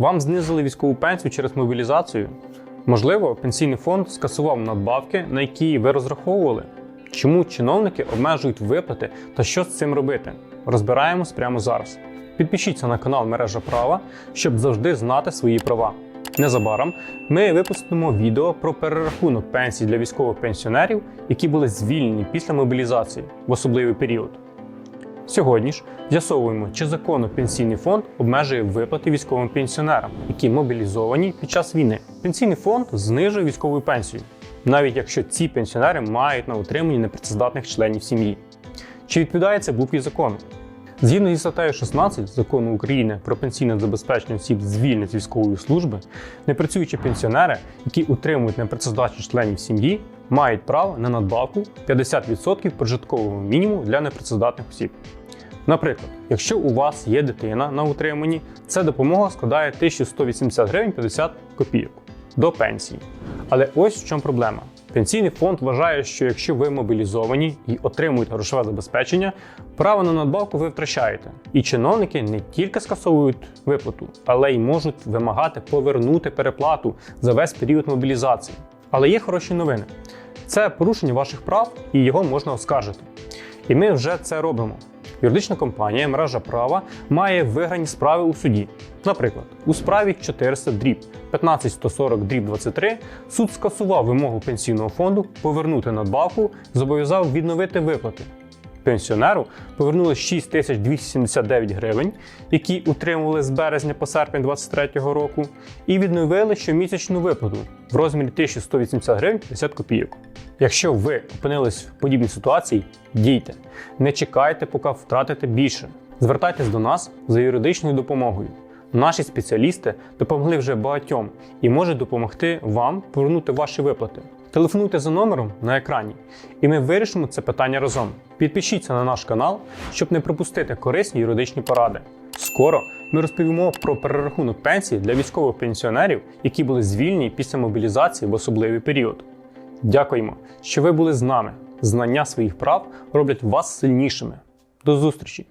Вам знизили військову пенсію через мобілізацію? Можливо, пенсійний фонд скасував надбавки, на які ви розраховували. Чому чиновники обмежують виплати та що з цим робити? Розбираємось прямо зараз. Підпишіться на канал Мережа Права, щоб завжди знати свої права. Незабаром ми випустимо відео про перерахунок пенсій для військових пенсіонерів, які були звільнені після мобілізації в особливий період. Сьогодні ж з'ясовуємо, чи законно пенсійний фонд обмежує виплати військовим пенсіонерам, які мобілізовані під час війни. Пенсійний фонд знижує військову пенсію, навіть якщо ці пенсіонери мають на утриманні непрацездатних членів сім'ї. Чи відповідає це букві закону? Згідно зі статтею 16 закону України про пенсійне забезпечення осіб звільнених з військової служби, непрацюючі пенсіонери, які утримують непрацездатних членів сім'ї, мають право на надбавку 50% прожиткового мінімуму для непрацездатних осіб. Наприклад, якщо у вас є дитина на утриманні, ця допомога складає 1180 гривень 50 копійок до пенсії. Але ось в чому проблема. Пенсійний фонд вважає, що якщо ви мобілізовані і отримуєте грошове забезпечення, право на надбавку ви втрачаєте. І чиновники не тільки скасовують виплату, але й можуть вимагати повернути переплату за весь період мобілізації. Але є хороші новини: це порушення ваших прав і його можна оскаржити. І ми вже це робимо. Юридична компанія мережа права має виграні справи у суді. Наприклад, у справі 400 дріб 15140 дріб 23 суд скасував вимогу пенсійного фонду повернути надбавку, зобов'язав відновити виплати. Пенсіонеру повернули 6279 гривень, які утримували з березня по серпень 2023 року, і відновили щомісячну виплату в розмірі 1180 гривень 50 копійок. Якщо ви опинились в подібній ситуації, дійте, не чекайте, поки втратите більше. Звертайтесь до нас за юридичною допомогою. Наші спеціалісти допомогли вже багатьом і можуть допомогти вам повернути ваші виплати. Телефонуйте за номером на екрані, і ми вирішимо це питання разом. Підпишіться на наш канал, щоб не пропустити корисні юридичні поради. Скоро ми розповімо про перерахунок пенсії для військових пенсіонерів, які були звільнені після мобілізації в особливий період. Дякуємо, що ви були з нами. Знання своїх прав роблять вас сильнішими. До зустрічі!